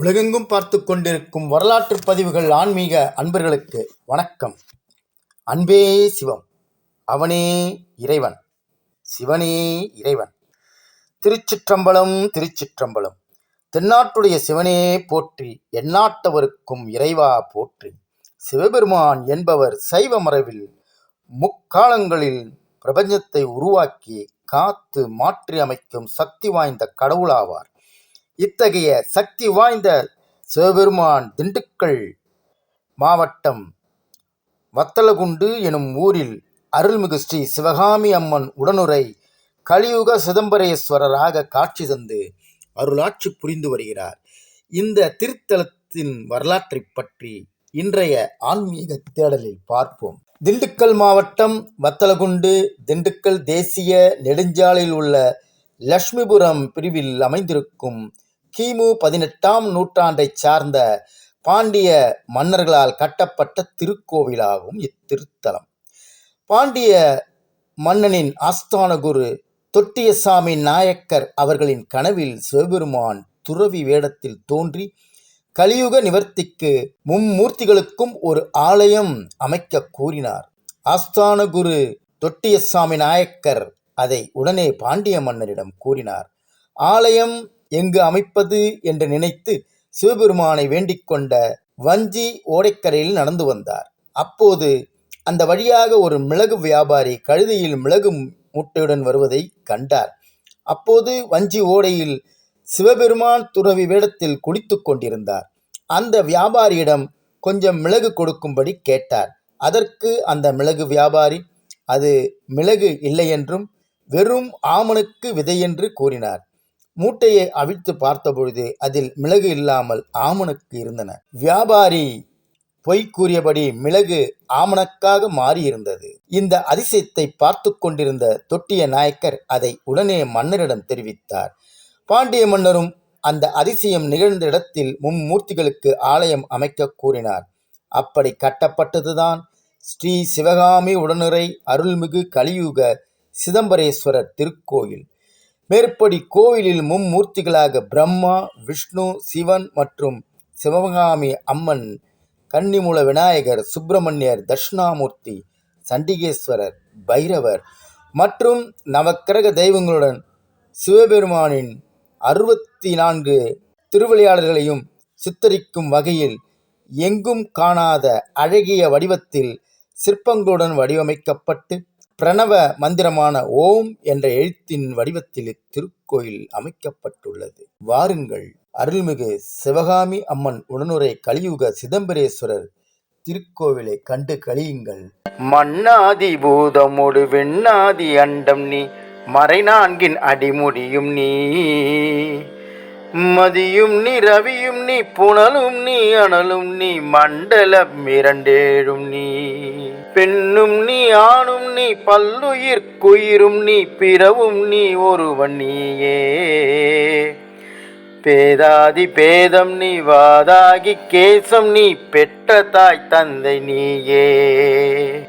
உலகெங்கும் பார்த்து கொண்டிருக்கும் வரலாற்று பதிவுகள் ஆன்மீக அன்பர்களுக்கு வணக்கம். அன்பே சிவம் அவனே இறைவன் சிவனே இறைவன். திருச்சிற்றம்பலம் திருச்சிற்றம்பலம். தென்னாட்டுடைய சிவனே போற்றி எந்நாட்டவருக்கும் இறைவா போற்றி. சிவபெருமான் என்பவர் சைவ மரபில் முக்காலங்களில் பிரபஞ்சத்தை உருவாக்கி காத்து மாற்றி அமைக்கும் சக்தி வாய்ந்த கடவுளாவார். இத்தகைய சக்தி வாய்ந்த சிவபெருமான் திண்டுக்கல் மாவட்டம் வத்தலகுண்டு எனும் ஊரில் அருள்மிகு ஸ்ரீ சிவகாமி அம்மன் உடனுரை கலியுக சிதம்பரேஸ்வரராக காட்சி தந்து அருளாட்சி புரிந்து வருகிறார். இந்த திருத்தலத்தின் வரலாற்றை பற்றி இன்றைய ஆன்மீக தேடலில் பார்ப்போம். திண்டுக்கல் மாவட்டம் வத்தலகுண்டு திண்டுக்கல் தேசிய நெடுஞ்சாலையில் உள்ள லட்சுமிபுரம் பிரிவில் அமைந்திருக்கும் கிமு பதினெட்டாம் நூற்றாண்டைச் சார்ந்த பாண்டிய மன்னர்களால் கட்டப்பட்ட திருக்கோவிலாகும் இத்திருத்தலம். பாண்டிய மன்னனின் ஆஸ்தான குரு தொட்டியசாமி நாயக்கர் அவர்களின் கனவில் சிவபெருமான் துறவி வேடத்தில் தோன்றி கலியுக நிவர்த்திக்கு மும்மூர்த்திகளுக்கும் ஒரு ஆலயம் அமைக்க கூறினார். ஆஸ்தான குரு தொட்டியசாமி நாயக்கர் அதை உடனே பாண்டிய மன்னரிடம் கூறினார். ஆலயம் எங்கு அமைப்பது என்று நினைத்து சிவபெருமானை வேண்டிக் கொண்ட வஞ்சி ஓடைக்கரையில் நடந்து வந்தார். அப்போது அந்த வழியாக ஒரு மிளகு வியாபாரி கழுதையில் மிளகு மூட்டையுடன் வருவதை கண்டார். அப்போது வஞ்சி ஓடையில் சிவபெருமான் துறவி வேடத்தில் குளித்து கொண்டிருந்தார். அந்த வியாபாரியிடம் கொஞ்சம் மிளகு கொடுக்கும்படி கேட்டார். அதற்கு அந்த மிளகு வியாபாரி அது மிளகு இல்லையென்றும் வெறும் ஆமணுக்கு விதையென்று கூறினார். மூட்டையை அவிழ்த்து பார்த்தபொழுது அதில் மிளகு இல்லாமல் ஆமணுக்கு இருந்தன. வியாபாரி பொய் கூறியபடி மிளகு ஆமணக்காக மாறியிருந்தது. இந்த அதிசயத்தை பார்த்து கொண்டிருந்த தொட்டிய நாயக்கர் அதை உடனே மன்னரிடம் தெரிவித்தார். பாண்டிய மன்னரும் அந்த அதிசயம் நிகழ்ந்த இடத்தில் மும்மூர்த்திகளுக்கு ஆலயம் அமைக்க கூறினார். அப்படி கட்டப்பட்டதுதான் ஸ்ரீ சிவகாமி உடனுரை அருள்மிகு கலியுக சிதம்பரேஸ்வரர் திருக்கோயில். மேற்படி கோவிலில் மும்மூர்த்திகளாக பிரம்மா விஷ்ணு சிவன் மற்றும் சிவகாமி அம்மன் கன்னிமூல விநாயகர் சுப்பிரமணியர் தட்சிணாமூர்த்தி சண்டிகேஸ்வரர் பைரவர் மற்றும் நவக்கிரக தெய்வங்களுடன் சிவபெருமானின் அறுபத்தி நான்கு திருவிளையாடல்களையும் சித்தரிக்கும் வகையில் எங்கும் காணாத அழகிய வடிவத்தில் சிற்பங்களுடன் வடிவமைக்கப்பட்டு பிரணவ மந்திரமான ஓம் என்ற எழுத்தின் வடிவத்தில் திருக்கோயில் அமைக்கப்பட்டுள்ளது. வாருங்கள். அருள்மிகு சிவகாமி அம்மன் உடனுரை கலியுக சிதம்பரேஸ்வரர் திருக்கோவிலை கண்டு கழியுங்கள். மண்ணாதி பூதமோடு வெண்ணாதி அண்டம் நீ மறைநான்கின் அடிமுடியும் நீ. மதியும் நீ ரவியும் நீ புனலும் நீ அனலும் நீ மண்டலம் இரண்டேழும் நீ. பெண்ணும் நீ ஆணும் நீ பல்லுயிர் குயிரும் நீ பிறவும் நீ ஒருவன் நீயே. பேதாதி பேதம் நீ வாதாகி கேசம் நீ பெற்ற தாய் தந்தை நீயே.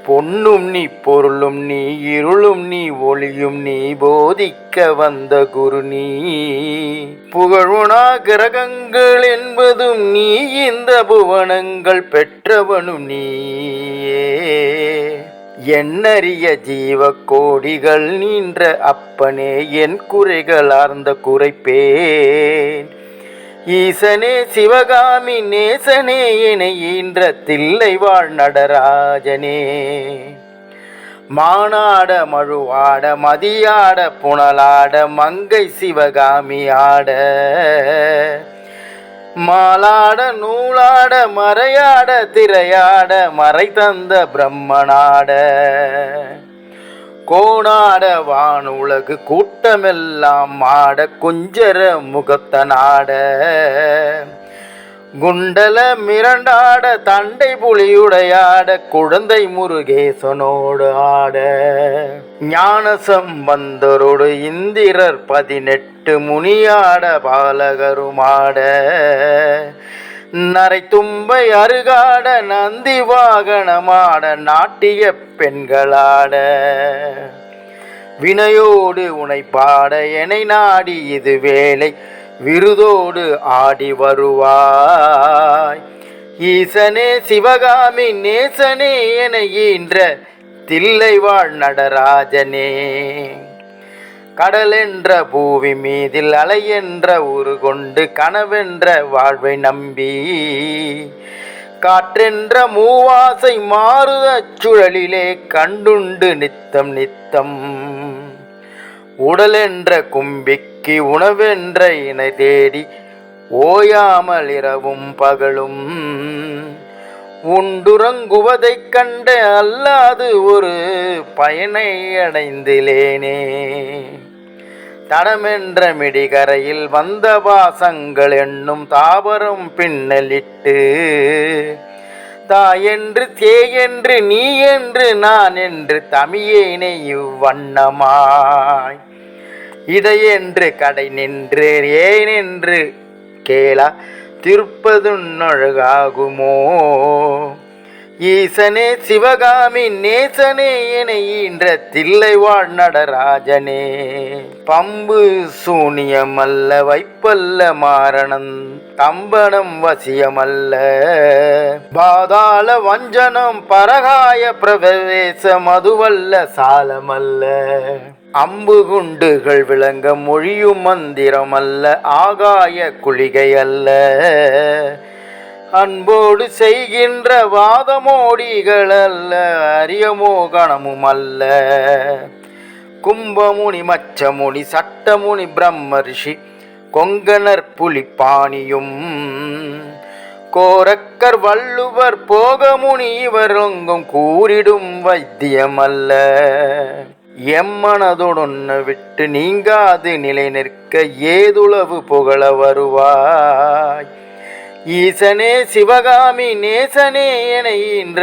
பொன்னும் நீ பொருளும் நீ இருளும் நீ ஒளியும் நீ போதிக்க வந்த குரு நீ. புகழுணா கிரகங்கள் என்பதும் நீ இந்த புவனங்கள் பெற்றவனும் நீயே. என்னறிய ஜீவ கோடிகள் நின்ற அப்பனே என் குறைகளார்ந்த குறைப்பேன். ஈசனே சிவகாமி நேசனே என ஈன்ற தில்லை வாழ் நடராஜனே. மானாட மழுவாட மதியாட புனலாட மங்கை சிவகாமி ஆட. மாலாட நூலாட மறையாட திரையாட மறை தந்த பிரம்மனாட. கோணாட வானுலகு கூட்டமெல்லாம் ஆட குஞ்சர முகத்தனாட. குண்டல மிரண்டாட தண்டை புலியுடையாட குழந்தை முருகேசனோடு ஆட. ஞான சம்பந்தரோடு இந்திரர் பதினெட்டு முனியாட பாலகருமாட நரை தும்பை அருகாட நந்தி வாகனமாட நாட்டிய பெண்களாட. வினையோடு உனை பாட எனை நாடி இது வேலை. விருதோடு ஆடி வருவாய். ஈசனே சிவகாமி நேசனே என ஈன்ற தில்லை வாழ் நடராஜனே. கடலென்ற பூவி மீதில் அலை என்ற ஊரு கொண்டு கனவென்ற வாழ்வை நம்பி. காற்றென்ற மூவாசை மாறுதச் சுழலிலே கண்டுண்டு நித்தம் நித்தம். உடலென்ற கும்பிக்கு உணவென்ற இணை தேடி ஓயாமல் இரவும் பகலும். உண்டுறங்குவதைக் கண்ட அல்லாது ஒரு பயனை அடைந்திலேனே. தடமென்ற மிடிகரையில் வந்த பாசங்கள் என்னும் தாவரம் பின்னலிட்டு தாயென்று தேயென்று நீ என்று நான் என்று தமியேனை இவ்வண்ணமாய். இடையென்று கடை நின்று ஏனென்று கேளா திருப்பதுன்னழகாகுமோ ஈசனே சிவகாமி நேசனே என ஈன்ற தில்லை வாழ் நடராஜனே பம்பு சூனியமல்ல வைப்பல்ல மாரணம் தம்பனம் வசியமல்ல. பாதாள வஞ்சனம் பரகாய பிரவேச மதுவல்ல சாலமல்ல. அம்பு குண்டுகள் விளங்க மொழியும் மந்திரம் அல்ல ஆகாய குளிகை அல்ல அன்போடு செய்கின்ற வாதமோடிகள் அல்ல அரியமோ கணமும் அல்ல கும்பமுனி மச்சமுனி சட்டமுனி பிரம்ம ரிஷி கொங்கனர் புலிப்பாணியும். கோரக்கர் வள்ளுவர் போகமுனி இவரொங்கும் கூறிடும் வைத்தியமல்ல. எம்மனதொடொன்னு விட்டு நீங்காது நிலை நிற்க ஏதுளவு புகழ வருவாய். ஈசனே சிவகாமி நேசனே என ஈன்ற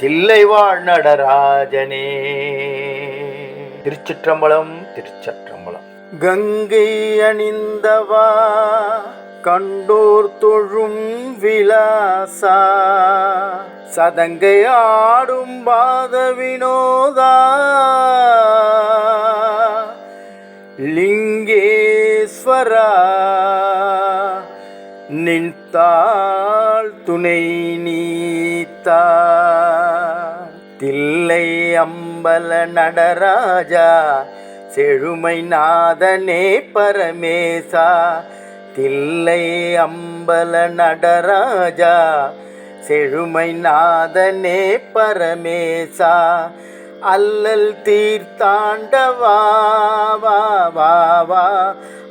தில்லை வாழ் நடராஜனே. திருச்சிற்றம்பலம் திருச்சற்றம்பலம். கங்கை அணிந்தவா கண்டோர் தொழும் விலாசா. சதங்கை ஆடும் பாத வினோதா லிங்கேஸ்வரா தில்லை துணை நீத்தா தில்லை அம்பல நடராஜா செழுமை நாதனே பரமேசா. தில்லை அம்பல நடராஜா செழுமை நாதனே பரமேசா. அல்லல் தீர்த்தாண்டவா வா வா வா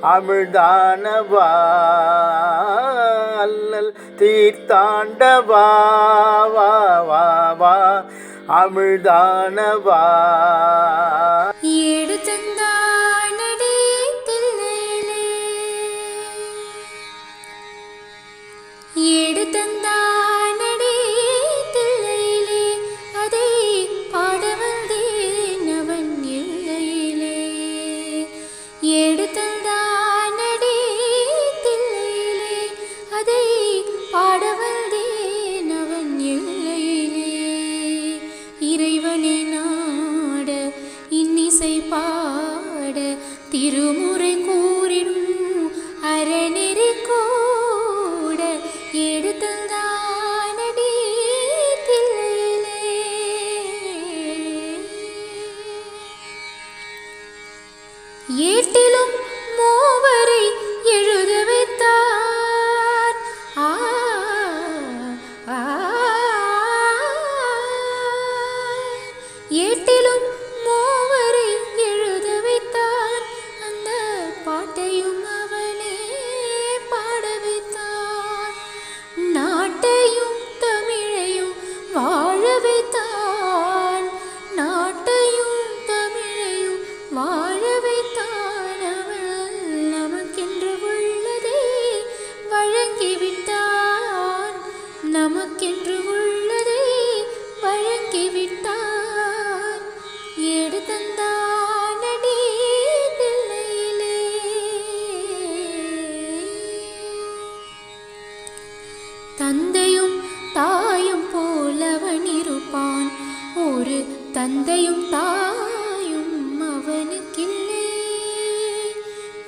அமிழ்தானவா. அல்லல் தீர்த்தாண்டவா வா வா வா அமிழ்தானவா. ஏடு தந்தானடி ஏடு தந்தானடி திருமுறை கூறிடும்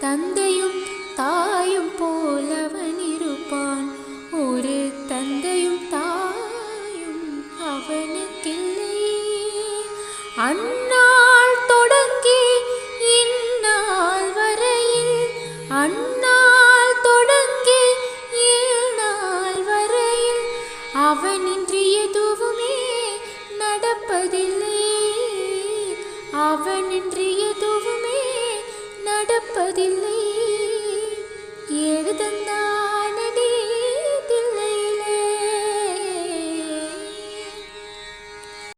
தந்தையும் தாயும் போலவன் இருப்பான் ஒரு தந்தையும் தாயும் அவனுக்கில்லை. அந்நாள் தொடங்கி இந்நாள் வரையில் அந்நாள் தொடங்கி இந்நாள் வரையில் அவனின்றி எதுவுமே நடப்பதில்லை. அவனின்றி